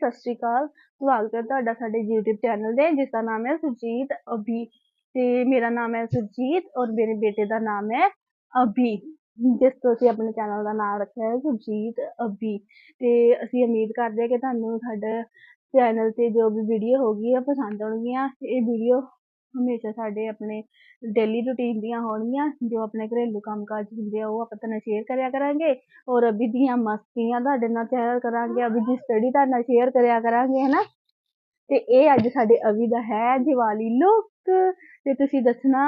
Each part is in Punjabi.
ਸਤਿ ਸ਼੍ਰੀ ਅਕਾਲ। ਸਵਾਗਤ ਹੈ ਤੁਹਾਡਾ ਸਾਡੇ YouTube ਚੈਨਲ ਦੇ ਜਿਸ ਦਾ ਨਾਮ ਹੈ ਸੁਰਜੀਤ ਅਭੀ। ਤੇ ਮੇਰਾ ਨਾਮ ਹੈ ਸੁਰਜੀਤ ਔਰ ਮੇਰੇ ਬੇਟੇ ਦਾ ਨਾਮ ਹੈ ਅਭੀ, ਜਿਸ ਤੋਂ ਅਸੀਂ ਆਪਣੇ ਚੈਨਲ ਦਾ ਨਾਮ ਰੱਖਿਆ ਹੈ ਸੁਰਜੀਤ ਅਭੀ। ਤੇ ਅਸੀਂ ਉਮੀਦ ਕਰਦੇ ਹਾਂ ਕਿ ਤੁਹਾਨੂੰ ਸਾਡਾ ਚੈਨਲ ਤੇ ਜੋ ਵੀ ਵੀਡੀਓ ਹੋਗੀ ਆ, ਪਸੰਦ ਆਉਣਗੀਆਂ। ਇਹ ਵੀਡੀਓ ਹਮੇਸ਼ਾ ਸਾਡੇ ਆਪਣੇ ਡੇਲੀ ਰੂਟੀਨ ਦੀਆਂ ਹੋਣਗੀਆਂ, ਜੋ ਆਪਣੇ ਘਰੇਲੂ ਕੰਮਕਾਜ ਹੁੰਦੇ ਆ, ਉਹ ਆਪਾਂ ਤੁਹਾਨੂੰ ਸ਼ੇਅਰ ਕਰਿਆ ਕਰਾਂਗੇ ਔਰ ਅਭੀ ਦੀਆਂ ਮਸਤੀਆਂ ਤੁਹਾਡੇ ਨਾਲ ਸ਼ੇਅਰ ਕਰਾਂਗੇ, ਅਭੀ ਦੀ ਸਟੱਡੀ ਤੁਹਾਡੇ ਨਾਲ ਸ਼ੇਅਰ ਕਰਿਆ ਕਰਾਂਗੇ, ਹਨਾ? ਤੇ ਇਹ ਅੱਜ ਸਾਡੇ ਅਭੀ ਦਾ ਹੈ ਦੀਵਾਲੀ ਲੁੱਕ ਤੇ ਤੁਸੀਂ ਦੱਸਣਾ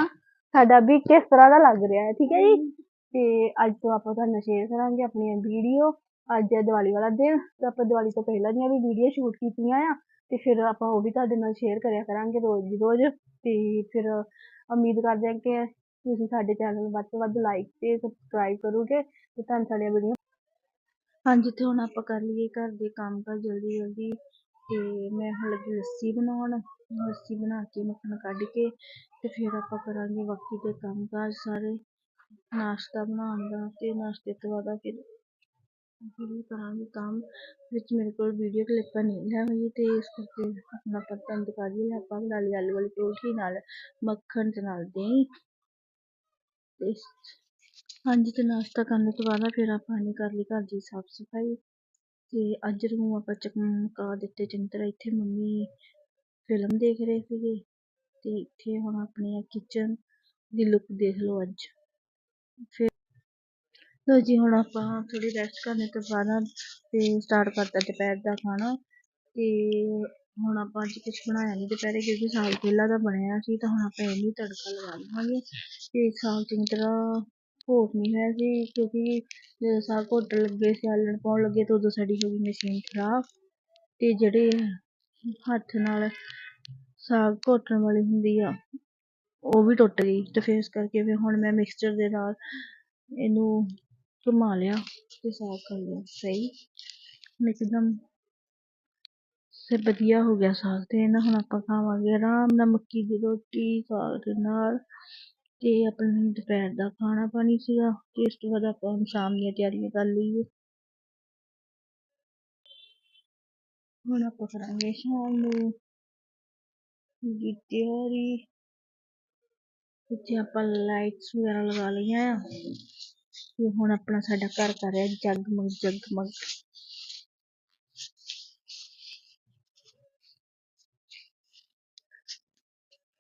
ਸਾਡਾ ਅਭੀ ਕਿਸ ਤਰ੍ਹਾਂ ਦਾ ਲੱਗ ਰਿਹਾ ਹੈ, ਠੀਕ ਹੈ ਜੀ? ਤੇ ਅੱਜ ਤੋਂ ਆਪਾਂ ਤੁਹਾਨੂੰ ਸ਼ੇਅਰ ਕਰਾਂਗੇ ਆਪਣੀਆਂ ਵੀਡੀਓ ਅੱਜ ਹੈ ਦੀਵਾਲੀ ਵਾਲਾ ਦਿਨ, ਤੇ ਆਪਾਂ ਦੀਵਾਲੀ ਤੋਂ ਪਹਿਲਾਂ ਦੀਆਂ ਵੀ ਵੀਡੀਓ ਸ਼ੂਟ ਕੀਤੀਆਂ ਆ। ਤੇ ਫਿਰ ਆਪਾਂ ਉਹ ਵੀ ਤੁਹਾਡੇ ਨਾਲ ਸ਼ੇਅਰ ਕਰਿਆ ਕਰਾਂਗੇ ਰੋਜ਼ ਦੀ ਰੋਜ਼। ਤੇ ਫਿਰ ਉਮੀਦ ਕਰਦੇ ਹਾਂ ਕਿ ਤੁਸੀਂ ਸਾਡੇ ਚੈਨਲ ਨੂੰ ਵੱਧ ਤੋਂ ਵੱਧ ਲਾਈਕ ਤੇ ਸਬਸਕ੍ਰਾਈਬ ਕਰੋਗੇ ਤੇ ਤੁਹਾਨੂੰ ਸਾਡੀਆਂ ਵੀਡੀਓ ਹਾਂਜੀ, ਤੇ ਹੁਣ ਆਪਾਂ ਕਰ ਲਈਏ ਘਰ ਦੇ ਕੰਮ ਕਰ ਜਲਦੀ ਜਲਦੀ। ਤੇ ਮੈਂ ਹੁਣ ਲੱਗੀ ਲੱਸੀ ਬਣਾਉਣ, ਲੱਸੀ ਬਣਾ ਕੇ ਮੱਖਣ ਕੱਢ ਕੇ ਤੇ ਫਿਰ ਆਪਾਂ ਕਰਾਂਗੇ ਬਾਕੀ ਦੇ ਕੰਮ ਕਾਜ ਸਾਰੇ। ਨਾਸ਼ਤਾ ਬਣਾਉਣ ਦਾ ਤੇ ਨਾਸ਼ਤੇ ਤੋਂ ਬਾਅਦ ਫਿਰ ਫਿਰ ਕਰਾਂਗੇ ਕੰਮ। ਵਿੱਚ ਮੇਰੇ ਕੋਲ ਵੀਡੀਓ ਕਲਿੱਪਾਂ ਨਹੀਂ ਹੈ ਹੋਈ ਤੇ ਇਸ ਕਰਕੇ ਆਪਣਾ ਆਪਾਂ ਦਿਖਾ ਦਈਏ ਆਪਾਂ ਬਣਾ ਲਈ ਆਲੂ ਵਾਲੀ ਪਰੌਂਠੀ ਨਾਲ ਮੱਖਣ ਤੇ ਨਾਲ ਦਹੀਂ। ਤੇ ਹਾਂਜੀ ਤੇ ਨਾਸ਼ਤਾ ਕਰਨ ਤੋਂ ਬਾਅਦ ਫਿਰ ਆਪਾਂ ਨੇ ਕਰ ਲਈ ਘਰ ਦੀ ਸਾਫ਼ ਸਫ਼ਾਈ। ਤੇ ਅੱਜ ਨੂੰ ਆਪਾਂ ਚਮਕਾ ਦਿੱਤੇ ਚੰਗੀ ਇੱਥੇ ਮੰਮੀ ਫਿਲਮ ਦੇਖ ਰਹੇ ਸੀਗੇ। ਤੇ ਇੱਥੇ ਹੁਣ ਆਪਣੇ ਕਿਚਨ ਦੀ ਲੁੱਕ ਦੇਖ ਲਓ ਅੱਜ। ਫਿਰ ਲੋ ਜੀ, ਹੁਣ ਆਪਾਂ ਥੋੜੀ ਰੈਸਟ ਕਰਨੇ ਤੋਂ ਬਾਅਦ ਤੇ ਸਟਾਰਟ ਕਰਤਾ ਦੁਪਹਿਰ ਦਾ ਖਾਣਾ ਤੇ ਹੁਣ ਆਪਾਂ ਅੱਜ ਕੁਝ ਬਣਾਇਆ ਨਹੀਂ ਦੁਪਹਿਰੇ ਕਿਉਂਕਿ ਸਾਗ ਪਹਿਲਾਂ ਦਾ ਬਣਿਆ ਸੀ ਤਾਂ ਹੁਣ ਆਪਾਂ ਇਹਨੂੰ ਤੜਕਾ ਲਗਾ ਲਵਾਂਗੇ ਤੇ ਸਾਗ ਚੰਗੀ ਤਰ੍ਹਾਂ ਘੋਟ ਨਹੀਂ ਹੋਇਆ ਸੀ ਕਿਉਂਕਿ ਜਦੋਂ ਸਾਗ ਘੋਟਣ ਲੱਗੇ ਸਿਆਲਣ ਪਾਉਣ ਲੱਗੇ ਤਾਂ ਉਦੋਂ ਸਾਡੀ ਹੋ ਗਈ ਮਸ਼ੀਨ ਖਰਾਬ ਤੇ ਜਿਹੜੇ ਹੱਥ ਨਾਲ ਸਾਗ ਘੋਟਣ ਵਾਲੀ ਹੁੰਦੀ ਆ, ਉਹ ਵੀ ਟੁੱਟ ਗਈ ਤੇ ਫਿਰ ਇਸ ਕਰਕੇ ਫਿਰ ਹੁਣ ਮੈਂ ਮਿਕਸਚਰ ਦੇ ਨਾਲ ਇਹਨੂੰ ਘੁਮਾ ਲਿਆ ਤੇ ਸਾਫ਼ ਕਰ ਲਿਆ, ਸਹੀ। ਹੁਣ ਇੱਕਦਮ ਤੇ ਵਧੀਆ ਹੋ ਗਿਆ ਸਾਗ ਤੇ ਨਾ ਹੁਣ ਆਪਾਂ ਖਾਵਾਂਗੇ ਆਰਾਮ ਨਾਲ ਮੱਕੀ ਦੀ ਰੋਟੀ ਸਾਗ ਦੇ ਨਾਲ ਤੇ ਆਪਣੇ ਦੁਪਹਿਰ ਦਾ ਖਾਣਾ ਪਾਣੀ ਸੀਗਾ ਤੇ ਇਸ ਤੋਂ ਬਾਅਦ ਆਪਾਂ ਹੁਣ ਸ਼ਾਮ ਦੀਆਂ ਤਿਆਰੀਆਂ ਕਰ ਲਈਏ। ਹੁਣ ਆਪਾਂ ਕਰਾਂਗੇ ਸ਼ਾਮ ਨੂੰ ਦੀ ਤਿਆਰੀ। ਇੱਥੇ ਆਪਾਂ ਲਾਈਟਸ ਵਗੈਰਾ ਲਗਾ ਲਈਆਂ ਆ। ਤੇ ਹੁਣ ਆਪਣਾ ਸਾਡਾ ਘਰ ਕਰ ਰਿਹਾ ਜਗਮਗ ਜਗਮਗ।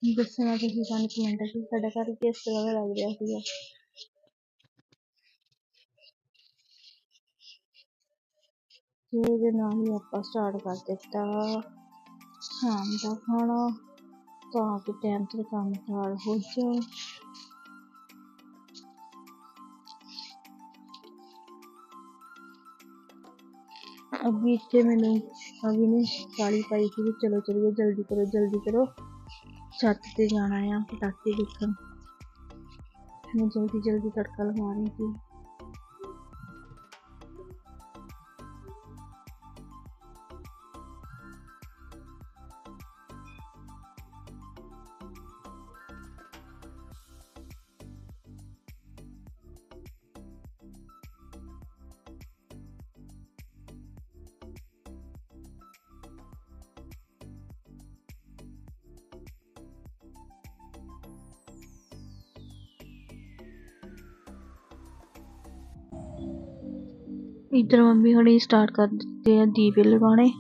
ਦੱਸਣਾ ਤੁਸੀਂ ਸਾਨੂੰ ਕਮੈਂਟ ਵਿੱਚ ਸਾਡਾ ਘਰ ਕਿਸ ਤਰ੍ਹਾਂ ਦਾ ਲੱਗ ਰਿਹਾ ਸੀਗਾ। ਇਹਦੇ ਨਾਲ ਹੀ ਆਪਾਂ ਸਟਾਰਟ ਕਰ ਦਿੱਤਾ। ਸ਼ਾਮ ਦਾ ਖਾਣਾ, ਤਾਂ ਕਿ ਟਾਈਮ ਤੇ ਕੰਮ ਕਾਰ ਹੋ ਜਾਏ ਅਭੀ ਇੱਥੇ ਮੈਨੂੰ ਅਭੀ ਨੇ ਸਾੜੀ ਪਾਈ ਸੀ ਚਲੋ ਚਲਿਏ ਜਲਦੀ ਕਰੋ ਜਲਦੀ ਕਰੋ ਛੱਤ ਤੇ ਜਾਣਾ ਆ ਪਟਾਕੇ ਦੇਖਣ ਮੈਂ ਜਲਦੀ ਜਲਦੀ ਤੜਕਾ ਲਗਾ ਰਹੀ ਸੀ ਇੱਧਰ ਮੰਮੀ ਹੁਣੀ ਸਟਾਰਟ ਕਰ ਦਿੱਤੇ ਆ ਦੀਵੇ ਲਗਾਉਣੇ।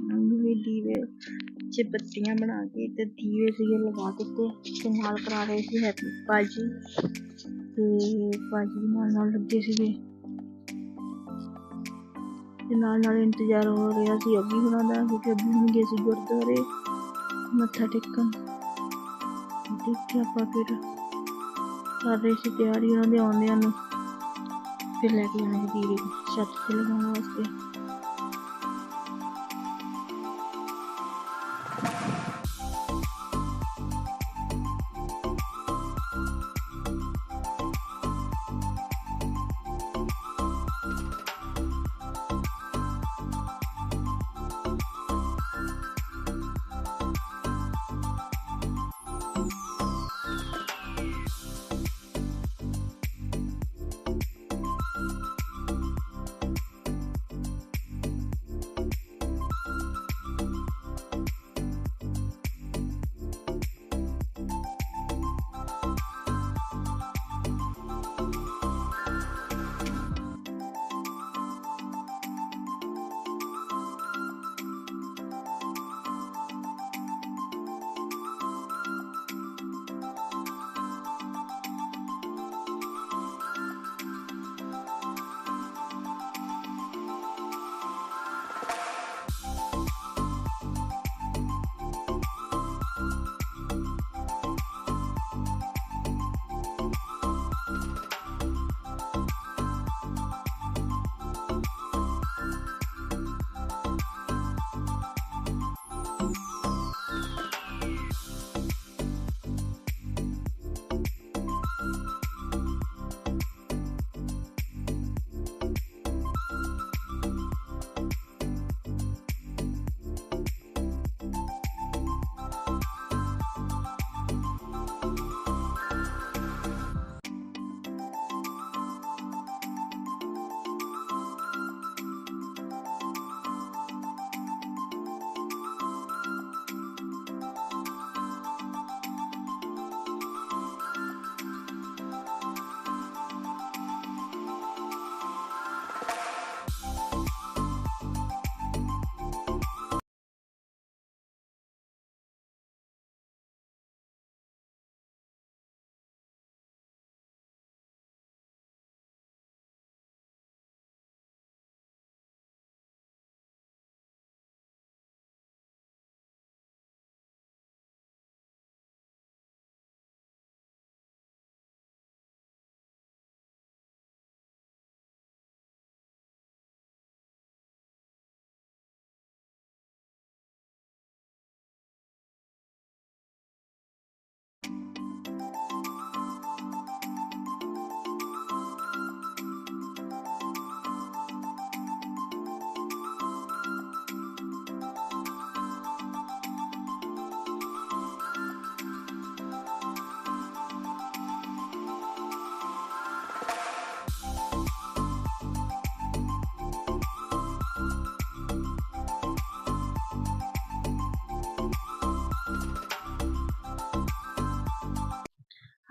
ਮੰਮੀ ਦੀਵੇ ਚ ਬੱਤੀਆਂ ਬਣਾ ਕੇ ਤੇ ਦੀਵੇ ਸੀਗੇ ਲਗਾ ਦਿੱਤੇ ਤੇ ਨਾਲ ਕਰਾ ਰਹੇ ਸੀ ਹੈਪੀ ਭਾਜੀ। ਤੇ ਭਾਜੀ ਨਾਲ ਨਾਲ ਲੱਗੇ ਸੀਗੇ। ਤੇ ਨਾਲ ਨਾਲ ਇੰਤਜ਼ਾਰ ਹੋ ਰਿਹਾ ਸੀ ਅੱਬੀ ਹੁਣਾਂ ਦਾ, ਕਿਉਂਕਿ ਅੱਬੀ ਹੁਣ ਗਏ ਸੀ ਗੁਰਦੁਆਰੇ। ਮੱਥਾ ਟੇਕਣ। ਦੇਖਿਆ ਆਪਾਂ ਫਿਰ। ਕਰ ਰਹੇ ਸੀ ਤਿਆਰੀ ਉਹਨਾਂ ਦੇ ਆਉਂਦਿਆਂ ਨੂੰ। ਫਿਰ ਲੈ ਕੇ ਜਾਣਾ ਦੀਵੇ। ਛੱਤ ਤੇ ਲਗਾਉਣ ਵਾਸਤੇ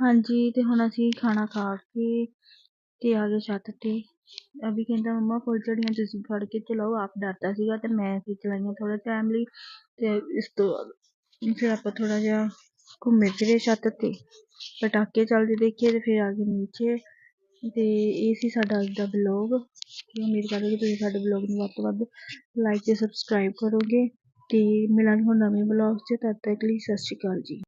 ਹਾਂਜੀ, ਤੇ ਹੁਣ ਅਸੀਂ ਖਾਣਾ ਖਾ ਕੇ ਤੇ ਆ ਗਏ ਛੱਤ ਤੇ। ਅਭੀ ਕਹਿੰਦਾ, ਮੰਮਾ ਫੁੱਲਝੜੀਆਂ ਤੁਸੀਂ ਫੜ ਕੇ ਚਲਾਓ। ਆਪ ਡਰਦਾ ਸੀਗਾ ਤੇ ਮੈਂ ਫਿਰ ਚਲਾਈਆਂ ਥੋੜੇ ਟਾਈਮ ਲਈ ਤੇ ਇਸ ਤੋਂ ਬਾਅਦ ਫਿਰ ਆਪਾਂ ਥੋੜਾ ਜਿਹਾ ਘੁੰਮੇ ਫਿਰੇ ਛੱਤ ਤੇ। ਪਟਾਕੇ ਚੱਲਦੇ ਦੇਖੇ ਤੇ ਫਿਰ ਆ ਗਏ ਨੀਚੇ। ਤੇ ਇਹ ਸੀ ਸਾਡਾ ਅੱਜ ਦਾ ਵਲੌਗ ਤੇ ਉਮੀਦ ਕਰਾਂਗੇ ਕਿ ਤੁਸੀਂ ਸਾਡੇ ਵਲੌਗ ਨੂੰ ਵੱਧ ਤੋਂ ਵੱਧ ਲਾਈਕ ਤੇ ਸਬਸਕ੍ਰਾਈਬ ਕਰੋਗੇ। ਤੇ ਮਿਲਾਂਗੇ ਹੁਣ ਨਵੇਂ ਵਲੌਗ 'ਚ। ਤਦ ਤੱਕ ਲਈ ਸਤਿ ਸ਼੍ਰੀ ਅਕਾਲ ਜੀ।